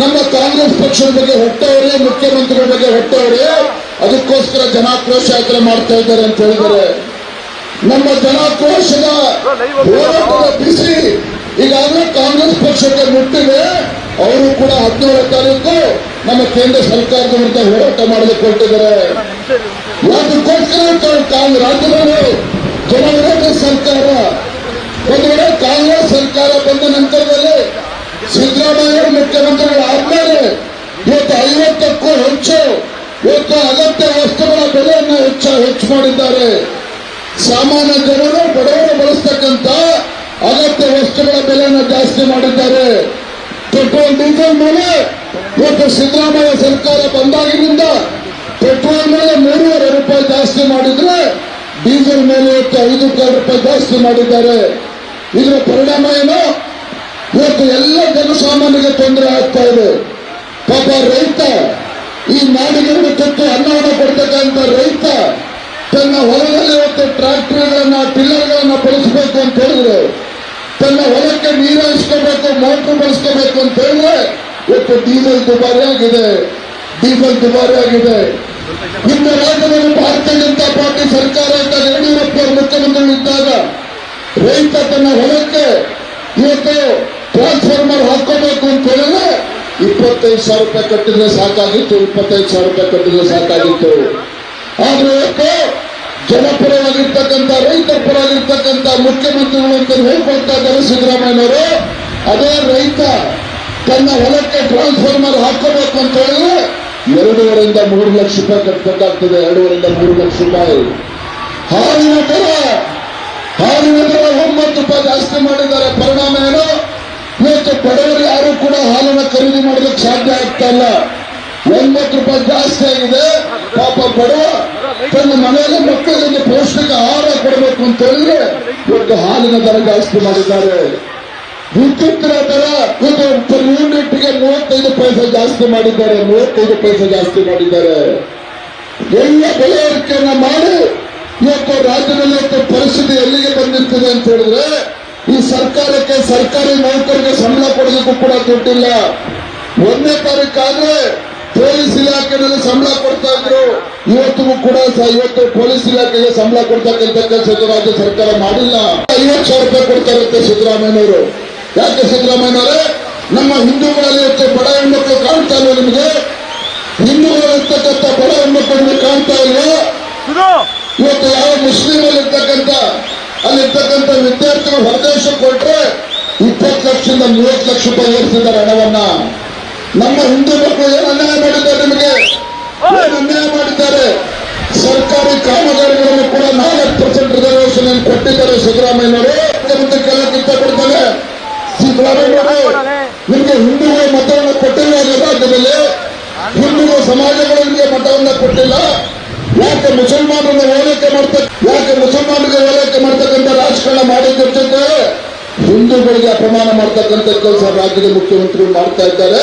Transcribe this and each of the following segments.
ನಮ್ಮ ಕಾಂಗ್ರೆಸ್ ಪಕ್ಷದ ಬಗ್ಗೆ ಹೊಟ್ಟವರೇ ಮುಖ್ಯಮಂತ್ರಿಗಳ ಬಗ್ಗೆ ಹೊಟ್ಟವರೇ ಅದಕ್ಕೋಸ್ಕರ ಜನಾಕ್ರೋಶ ಯಾತ್ರೆ ಮಾಡ್ತಾ ಇದ್ದಾರೆ ಅಂತ ಹೇಳಿದರೆ ನಮ್ಮ ಜನಾಕ್ರೋಶದ ಹೋರಾಟದ ಬಿಸಿ. ಈಗಾಗಲೇ ಕಾಂಗ್ರೆಸ್ ಪಕ್ಷಕ್ಕೆ ಮುಟ್ಟಿದೆ. ಅವರು ಕೂಡ ಹದಿನೇಳು ತಾರೀಕು ನಮ್ಮ ಕೇಂದ್ರ ಸರ್ಕಾರದ ವಿರುದ್ಧ ಹೋರಾಟ ಮಾಡಲಿಕ್ಕೆ ಹೊರಟಿದ್ದಾರೆ. ಅದಕ್ಕೋಸ್ಕರ ರಾಜ್ಯದಲ್ಲಿ ಜನವಿರೋಧ ಸರ್ಕಾರ. ಒಂದು ವೇಳೆ ಕಾಂಗ್ರೆಸ್ ಸರ್ಕಾರ ಬಂದ ನಂತರದಲ್ಲಿ ಸಿದ್ದರಾಮಯ್ಯ ಮುಖ್ಯಮಂತ್ರಿಗಳು ಆದ್ಮೇಲೆ ಇವತ್ತು ಐವತ್ತಕ್ಕೂ ಹೆಚ್ಚು ಇವತ್ತು ಅಗತ್ಯ ವಸ್ತುಗಳ ಬೆಲೆಯನ್ನು ಹೆಚ್ಚ ಹೆಚ್ಚು ಮಾಡಿದ್ದಾರೆ. ಸಾಮಾನ್ಯ ಜನರು ಬಡವರು ಬಳಸ್ತಕ್ಕಂಥ ಅಗತ್ಯ ವಸ್ತುಗಳ ಬೆಲೆಯನ್ನು ಜಾಸ್ತಿ ಮಾಡಿದ್ದಾರೆ. ಪೆಟ್ರೋಲ್, ಡೀಸೆಲ್ ಮೇಲೆ ಇವತ್ತು ಸಿದ್ದರಾಮಯ್ಯ ಸರ್ಕಾರ ಬಂದಾಗಿನಿಂದ ಪೆಟ್ರೋಲ್ ಮೇಲೆ ಮೂರುವರೆ ರೂಪಾಯಿ ಜಾಸ್ತಿ ಮಾಡಿದ್ರೆ ಡೀಸೆಲ್ ಮೇಲೆ ಇವತ್ತು ಐದು ಕಾಲು ರೂಪಾಯಿ ಜಾಸ್ತಿ ಮಾಡಿದ್ದಾರೆ. ಇದರ ಪರಿಣಾಮ ಏನು? ಇವತ್ತು ಎಲ್ಲ ಜನಸಾಮಾನ್ಯರಿಗೆ ತೊಂದರೆ ಆಗ್ತಾ ಇದೆ. ಪಾಪ ರೈತ ಈ ನಾಡಿಗೆ ಕೊಟ್ಟು ಅನ್ನವನ್ನು ಕೊಡ್ತಕ್ಕಂಥ ರೈತ ತನ್ನ ಹೊಲದಲ್ಲಿ ಇವತ್ತು ಟ್ರಾಕ್ಟರ್ಗಳನ್ನ ಟಿಲ್ಲರ್ಗಳನ್ನ ಬಳಸಬೇಕು ಅಂತ ಹೇಳಿದ್ರೆ, ತನ್ನ ಹೊಲಕ್ಕೆ ನೀರು ಹರಿಸ್ಕೋಬೇಕು, ಮೋಟರ್ ಬಳಸ್ಕೋಬೇಕು ಅಂತ ಹೇಳಿದ್ರೆ, ಇವತ್ತು ಡೀಸೆಲ್ ದುಬಾರಿ ಆಗಿದೆ, ಡೀಸೆಲ್ ದುಬಾರಿ ಆಗಿದೆ. ನಿಮ್ಮ ರಾಜ್ಯದಲ್ಲಿ ಭಾರತೀಯ ಜನತಾ ಪಾರ್ಟಿ ಸರ್ಕಾರ ಅಂತ ಯಡಿಯೂರಪ್ಪ ಮುಖ್ಯಮಂತ್ರಿಗಳಿದ್ದಾಗ ರೈತ ತನ್ನ ಹೊಲಕ್ಕೆ ಇವತ್ತು ಟ್ರಾನ್ಸ್ಫಾರ್ಮರ್ ಹಾಕೋಬೇಕು ಇಪ್ಪತ್ತೈದು ಸಾವಿರ ರೂಪಾಯಿ ಕಟ್ಟಿದ್ರೆ ಸಾಕಾಗಿತ್ತು, ಇಪ್ಪತ್ತೈದು ಸಾವಿರ ರೂಪಾಯಿ ಕಟ್ಟಿದ್ರೆ ಸಾಕಾಗಿತ್ತು. ಆದ್ರೆ ಇವತ್ತು ಜನಪರವಾಗಿರ್ತಕ್ಕಂಥ, ರೈತರ ಪರವಾಗಿರ್ತಕ್ಕಂಥ ಮುಖ್ಯಮಂತ್ರಿಗಳು ಅಂತ ಹೇಳ್ಕೊಳ್ತಾ ಇದ್ದಾರೆ ಸಿದ್ದರಾಮಯ್ಯನವರು. ಅದೇ ರೈತ ತನ್ನ ಹೊಲಕ್ಕೆ ಟ್ರಾನ್ಸ್ಫಾರ್ಮರ್ ಹಾಕೋಬೇಕು ಅಂತ ಹೇಳಿದ್ರೆ ಎರಡೂವರೆಯಿಂದ ಮೂರು ಲಕ್ಷ ರೂಪಾಯಿ ಕಟ್ಟಬೇಕಾಗ್ತದೆ ಎರಡೂವರೆಯಿಂದ ಮೂರು ಲಕ್ಷ ರೂಪಾಯಿ. ಹಾಲಿನ ದರ ಹಾಲಿನ ದರ ಒಂಬತ್ತು ರೂಪಾಯಿ ಜಾಸ್ತಿ ಮಾಡಿದ್ದಾರೆ. ಪರಿಣಾಮ ಏನು? ಸಾಧ್ಯ ಒಂಬತ್ತು ರೂಪಾಯಿ ಜಾಸ್ತಿ ಆಗಿದೆ. ಪಾಪ ಬಡವ ತನ್ನ ಮನೆಯಲ್ಲಿ ಮಕ್ಕಳಿಗೆ ಪೌಷ್ಟಿಕ ಆಹಾರ ಕೊಡಬೇಕು ಅಂತ ಹೇಳಿದ್ರೆ ಇವತ್ತು ಹಾಲಿನ ದರ ಜಾಸ್ತಿ ಮಾಡಿದ್ದಾರೆ. ವಿದ್ಯುತ್ತಿನ ದರ per ಯೂನಿಟ್ಗೆ ಮೂವತ್ತೈದು ಪೈಸೆ ಜಾಸ್ತಿ ಮಾಡಿದ್ದಾರೆ. ಮೂವತ್ತೈದು ಪೈಸೆ ಜಾಸ್ತಿ ಮಾಡಿದ್ದಾರೆ. ಎಲ್ಲ ಬೆಲೆ ಮಾಡಿ ಇವತ್ತು ರಾಜ್ಯದಲ್ಲಿ ಪರಿಸ್ಥಿತಿ ಎಲ್ಲಿಗೆ ಬಂದಿರ್ತದೆ ಅಂತ ಹೇಳಿದ್ರೆ ಈ ಸರ್ಕಾರಕ್ಕೆ ಸರ್ಕಾರಿ ನೌಕರಿಗೆ ಸಂಬಳ ಕೊಡೋದಕ್ಕೂ ಕೂಡ ದುಡ್ಡಿಲ್ಲ. ಒಂದನೇ ತಾರೀಕಾದ್ರೆ ಪೊಲೀಸ್ ಇಲಾಖೆನಲ್ಲಿ ಸಂಬಳ ಕೊಡ್ತಾ ಇದ್ರು. ಇವತ್ತು ಕೂಡ ಇವತ್ತು ಪೊಲೀಸ್ ಇಲಾಖೆಗೆ ಸಂಬಳ ಕೊಡ್ತಕ್ಕಂಥ ಕೆಲಸ ರಾಜ್ಯ ಸರ್ಕಾರ ಮಾಡಿಲ್ಲ. ಐವತ್ತು ಸಾವಿರ ರೂಪಾಯಿ ಕೊಡ್ತಾ ಇರುತ್ತೆ ಸಿದ್ದರಾಮಯ್ಯನವರು. ಯಾಕೆ ಸಿದ್ದರಾಮಯ್ಯನವರೇ? ನಮ್ಮ ಹಿಂದೂಗಳಲ್ಲಿ ಇವತ್ತು ಬಡ ಹೆಣ್ಮಕ್ಳು ಕಾಣ್ತಾ ಇಲ್ಲ ನಿಮಗೆ? ಹಿಂದೂಗಳಿರ್ತಕ್ಕಂಥ ಬಡ ಹೆಣ್ಮಕ್ಳು ಕಾಣ್ತಾ ಇಲ್ಲ ಇವತ್ತು ಯಾವ ಮುಸ್ಲಿಮಲ್ಲಿ ಇರ್ತಕ್ಕಂಥ ಅಲ್ಲಿರ್ತಕ್ಕಂಥ ವಿದ್ಯಾರ್ಥಿಗಳು ಹೊರದೇಶಕ್ಕೆ ಕೊಟ್ಟರೆ ಇಪ್ಪತ್ತು ಲಕ್ಷದಿಂದ ಮೂವತ್ತು ಲಕ್ಷ ರೂಪಾಯಿ ಏರಿಸಿದ್ದಾರೆ ಹಣವನ್ನ. ನಮ್ಮ ಹಿಂದೂ ಮಕ್ಕಳು ಏನು ಅನ್ಯಾಯ ಮಾಡಿದ್ದಾರೆ ನಿಮಗೆ? ಏನು ಅನ್ಯಾಯ ಮಾಡಿದ್ದಾರೆ? ಸರ್ಕಾರಿ ಕಾಮಗಾರಿಗಳನ್ನು ಕೂಡ ನಾಲ್ಕು ಪರ್ಸೆಂಟ್ ರಿಸರ್ವೇಶನ್ ಕೊಟ್ಟಿದ್ದಾರೆ ಸಿದ್ದರಾಮಯ್ಯನವರು. ಮುಖ್ಯಮಂತ್ರಿ ಕೊಡ್ತಾರೆ ಸಿದ್ದರಾಮಯ್ಯನವರು ನಿಮಗೆ ಹಿಂದೂಗಳ ಮತವನ್ನು ಕೊಟ್ಟಿಲ್ಲ ರಾಜ್ಯದಲ್ಲಿ ಹಿಂದೂ ಸಮಾಜಗಳು ನಿಮಗೆ ಮತವನ್ನು ಕೊಟ್ಟಿಲ್ಲ. ಯಾಕೆ ಮುಸಲ್ಮಾನರನ್ನು ಓಲೈಕೆ ಮಾಡ್ತಕ್ಕ ಯಾಕೆ ಮುಸಲ್ಮಾನರಿಗೆ ಓಲೈಕೆ ಮಾಡ್ತಕ್ಕಂಥ ರಾಜಕಾರಣ ಮಾಡಿದ್ರ ಜೊತೆ ಹಿಂದೂಗಳಿಗೆ ಅಪಮಾನ ಮಾಡ್ತಕ್ಕಂಥ ಕೆಲಸ ರಾಜ್ಯದ ಮುಖ್ಯಮಂತ್ರಿಗಳು ಮಾಡ್ತಾ ಇದ್ದಾರೆ.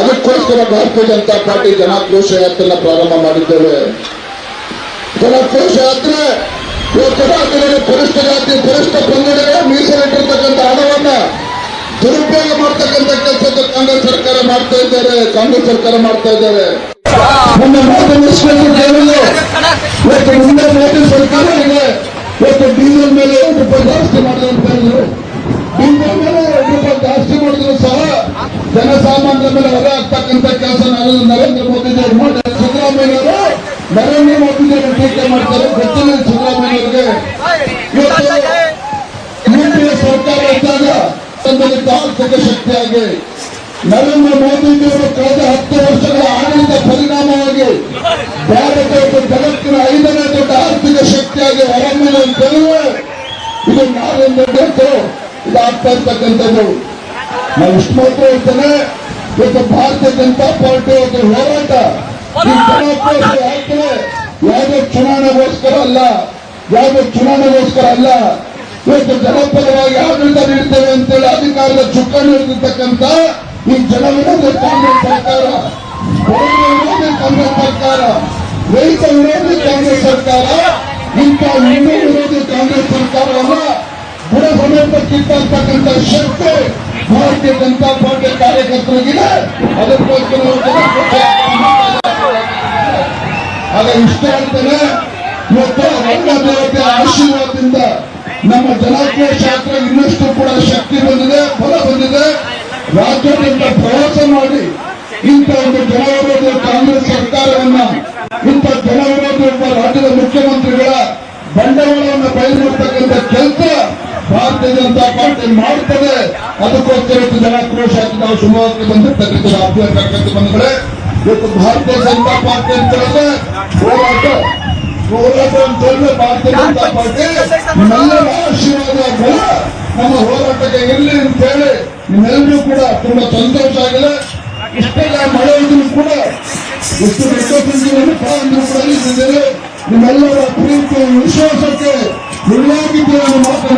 ಅದಕ್ಕೋಸ್ಕರ ಭಾರತೀಯ ಜನತಾ ಪಾರ್ಟಿ ಜನಾಕ್ರೋಶ ಯಾತ್ರೆನ ಪ್ರಾರಂಭ ಮಾಡಿದ್ದೇವೆ. ಜನಾಕ್ರೋಶ ಯಾತ್ರೆ ಇವತ್ತು ರಾಜ್ಯದಲ್ಲಿ ಪರಿಷ್ಠ ಜಾತಿ, ಪರಿಷ್ಠ ಪಂಗಡಗಳ ಮೀಸಲಿಟ್ಟಿರ್ತಕ್ಕಂಥ ಹಣವನ್ನ ದುರುಪಯೋಗ ಮಾಡ್ತಕ್ಕಂಥ ಕೆಲಸದ ಕಾಂಗ್ರೆಸ್ ಸರ್ಕಾರ ಮಾಡ್ತಾ ಇದ್ದಾರೆ. ಕಾಂಗ್ರೆಸ್ ಸರ್ಕಾರ ಮಾಡ್ತಾ ಇದ್ದಾರೆ. ಮುಂದೆ ಸರ್ಕಾರ ಇದೆ. ಡೀಸೆಲ್ ಮೇಲೆ ಎರಡು ಡೀಸೆಲ್ ಮೇಲೆ ಜನಸಾಮಾನ್ಯರ ಮೇಲೆ ಹೊರೆ ಆಗ್ತಕ್ಕಂಥ ಕೆಲಸ ನರೇಂದ್ರ ಮೋದಿಜಿಯವರು ಮಾಡಿ ಸಿದ್ದರಾಮಯ್ಯವರು ನರೇಂದ್ರ ಮೋದಿಜಿಯವರು ಟೀಕೆ ಮಾಡ್ತಾರೆ. ಗೊತ್ತಿಲ್ಲ ಸಿದ್ದರಾಮಯ್ಯವ್ರಿಗೆ. ಇವತ್ತು ಯುಪಿಎ ಸರ್ಕಾರ ಇದ್ದಾಗ ಆರ್ಥಿಕ ಶಕ್ತಿಯಾಗಿ ನರೇಂದ್ರ ಮೋದಿಜಿಯವರು ಕಳೆದ ಹತ್ತು ವರ್ಷಗಳ ಆಡಳಿತ ಪರಿಣಾಮವಾಗಿ ಭಾರತ ಜಗತ್ತಿನ ಐದನೇ ದೊಡ್ಡ ಆರ್ಥಿಕ ಶಕ್ತಿಯಾಗಿ ಹೊರಮೇಲೆ ಅಂತ ಹೇಳಿದ್ರೆ ಇದು ಇದು ಆಗ್ತಾ ಇರ್ತಕ್ಕಂಥದ್ದು. ನಾವು ಇಷ್ಟು ಮಾತ್ರ ಹೇಳ್ತೇನೆ ಇವತ್ತು ಭಾರತೀಯ ಜನತಾ ಪಾರ್ಟಿ ಒಂದು ಹೋರಾಟ. ಯಾತ್ರೆ ಯಾವುದೇ ಚುನಾವಣೆಗೋಸ್ಕರ ಅಲ್ಲ. ಯಾವುದೇ ಚುನಾವಣೆಗೋಸ್ಕರ ಅಲ್ಲ. ಇವತ್ತು ಜನಪರವಾಗಿ ಆಡಳಿತ ನೀಡ್ತೇವೆ ಅಂತೇಳಿ ಅಧಿಕಾರದ ಚುಕ್ಕಾಣಿ ಹಿಡಿದಿರ್ತಕ್ಕಂಥ ಈ ಜನವಿರೋಧಿ ಕಾಂಗ್ರೆಸ್ ಸರ್ಕಾರ. ಕಾಂಗ್ರೆಸ್ ಸರ್ಕಾರ. ರೈತ ವಿರೋಧಿ ಕಾಂಗ್ರೆಸ್ ಸರ್ಕಾರ. ಇಂಥ ವಿರೋಧಿ ಕಾಂಗ್ರೆಸ್ ಸರ್ಕಾರವನ್ನ ಬುಡ ಸಮೇತ ಕಿತ್ತರ್ತಕ್ಕಂಥ ಶಕ್ತಿ ಭಾರತೀಯ ಜನತಾ ಪಾರ್ಟಿ ಕಾರ್ಯಕರ್ತರಿಗಿದೆ ಅದಕ್ಕೋಸ್ಕರ ಆಗ ಇಷ್ಟ ಅಂತಾನೆ, ಇವತ್ತು ರಂಗ ದೇವತೆ ಆಶೀರ್ವಾದದಿಂದ ನಮ್ಮ ಜನಾಕ್ರೋಶ ಶಾಸ್ತ್ರ ಇನ್ನಷ್ಟು ಕೂಡ ಶಕ್ತಿ ಬಂದಿದೆ, ಬಲ ಬಂದಿದೆ. ರಾಜ್ಯಾದ್ಯಂತ ಪ್ರವಾಸ ಮಾಡಿ ಇಂಥ ಒಂದು ಜನವಿರೋಧಿ ಕಾಂಗ್ರೆಸ್ ಸರ್ಕಾರವನ್ನ, ಇಂಥ ಜನವಿರೋಧಿ ಒಬ್ಬ ರಾಜ್ಯದ ಮುಖ್ಯಮಂತ್ರಿಗಳ ಬಂಡವಾಳವನ್ನು ಬಯಲು ಕೆಲಸ ಭಾರತೀಯ ಜನತಾ ಪಾರ್ಟಿ ಮಾಡುತ್ತದೆ ಅದಕ್ಕೋಸ್ಕರ ಇವತ್ತು ಅಂತ ನಾವು ಶಿವಮೊಗ್ಗಕ್ಕೆ ಬಂದು ಪ್ರತಿಕೂಲ ಕಾರ್ಯಕರ್ತ ಬಂದ್ರೆ ಇವತ್ತು ಭಾರತೀಯ ಜನತಾ ಪಾರ್ಟಿ ಅಂತ ಹೇಳಿದ್ರೆ ಹೋರಾಟ ಹೋರಾಟ ಅಂತ ಹೇಳಿದ್ರೆ ಭಾರತೀಯ ಜನತಾ ಪಾರ್ಟಿ ನಿಮ್ಮೆಲ್ಲರ ಆಶೀರ್ವಾದ ಬಲ ನಮ್ಮ ಹೋರಾಟಕ್ಕೆ ಇರಲಿ ಅಂತ ಹೇಳಿ ನಿಮ್ಮೆಲ್ಲರೂ ಕೂಡ ತುಂಬಾ ಸಂತೋಷ ಆಗಿದೆ. ಇಷ್ಟೆಲ್ಲ ಮಳೆ ಇದ್ರು ಕೂಡ ಎಷ್ಟು ಅಂದ್ರೂ ಕೂಡ ನಿಮ್ಮೆಲ್ಲರ ಪ್ರೀತಿ ವಿಶ್ವಾಸಕ್ಕೆ ನಿಜವಾಗಿದ್ದು ಮಾತ್ರ